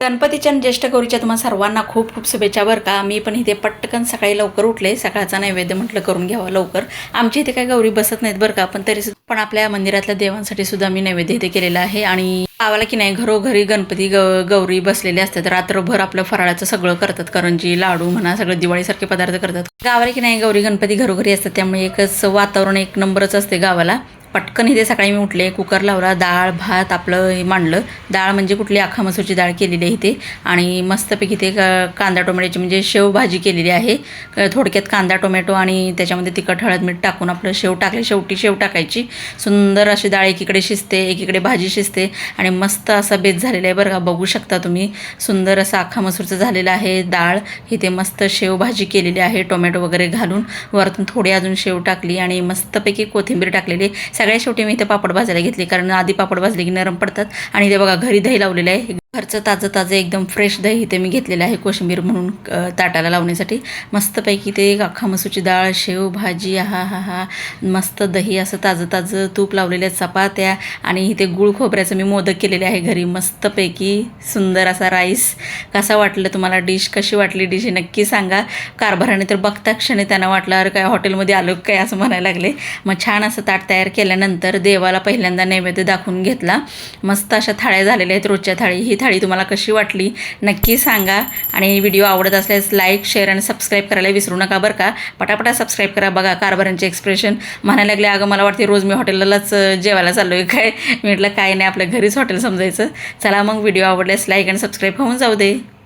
गणपतीच्या ज्येष्ठ गौरीच्या तुम्हाला सर्वांना खूप खूप शुभेच्छा बरं का. मी पण इथे पटकन सकाळी लवकर उठले. सकाळचा नैवेद्य म्हटलं करून घ्यावा लवकर. आमच्या इथे काय गौरी बसत नाहीत बरं का पण तरी सुद्धा पण आपल्या मंदिरातल्या देवांसाठी सुद्धा मी नैवेद्य इथे केलेला आहे. आणि गावाला की नाही घरोघरी गणपती ग गौरी बसलेले असतात. रात्रभर आपलं फराळाचं सगळं करतात. करंजी लाडू म्हणा सगळं दिवाळीसारखे पदार्थ करतात. गावाला की नाही गौरी गणपती घरोघरी असतात. त्यामुळे एकच वातावरण एक नंबरच असते गावाला. पटकन इथे सकाळी मी उठले. कुकर लावला डाळ भात आपलं हे मांडलं. डाळ म्हणजे कुठली? आखा मसूरची डाळ केलेली आहे इथे. आणि मस्तपैकी ते कांदा टोमॅटोची म्हणजे शेव भाजी केलेली आहे. थोडक्यात कांदा टोमॅटो आणि त्याच्यामध्ये तिखट हळद मीठ टाकून आपलं शेव टाकले. शेवटी शेव टाकायची. सुंदर अशी डाळ एकीकडे शिजते एकीकडे भाजी शिजते आणि मस्त असा बेत झालेला आहे बरं का. बघू शकता तुम्ही सुंदर असं आखा मसूरचं झालेलं आहे डाळ. इथे मस्त शेव भाजी केलेली आहे टोमॅटो वगैरे घालून. वरतून थोडी अजून शेव टाकली आणि मस्तपैकी कोथिंबीर टाकलेली सगळ्या शेवटी मी इथे पापड भाजायला घेतली कारण आधी पापड भाजले की नरम पडतात. आणि ते बघा घरी दही लावलेलं आहे. घरचं ताजं ताजं एकदम फ्रेश दही इथे मी घेतलेलं आहे कोशिंबीर म्हणून ताटाला लावण्यासाठी. मस्तपैकी ते अख्खा मसूरची डाळ शेव भाजी हा हा हा मस्त दही असं ताजं ताजं तूप लावलेल्या चपात्या आणि इथे गुळ खोबऱ्याचं मी मोदक केलेले आहे घरी. मस्तपैकी सुंदर असा राईस. कसा वाटलं तुम्हाला डिश? कशी वाटली डिश? हे नक्की सांगा. कारभाराने तर बघता क्षणी त्यांना वाटलं अरे काय हॉटेलमध्ये आलो काय असं म्हणायला लागले. मग छान असं ताट तयार केल्यानंतर देवाला पहिल्यांदा नैवेद्य दाखवून घेतला. मस्त अशा थाळ्या झालेल्या आहेत रोजच्या थाळी. ही थाळी तुम्हाला कशी वाटली नक्की सांगा. आणि व्हिडिओ आवडत असल्यास लाईक शेअर आणि सबस्क्राईब करायला विसरू नका बरं का. पटापटा सबस्क्राईब करा. बघा कारभारांचे एक्सप्रेशन म्हणायला लागले अगं मला वाटते रोज मी हॉटेललाच जेवायला चाललो आहे काय? मी म्हटलं काय नाही आपल्या घरीच हॉटेल समजायचं. चला मग व्हिडिओ आवडल्यास लाईक आणि सबस्क्राईब होऊन जाऊ दे.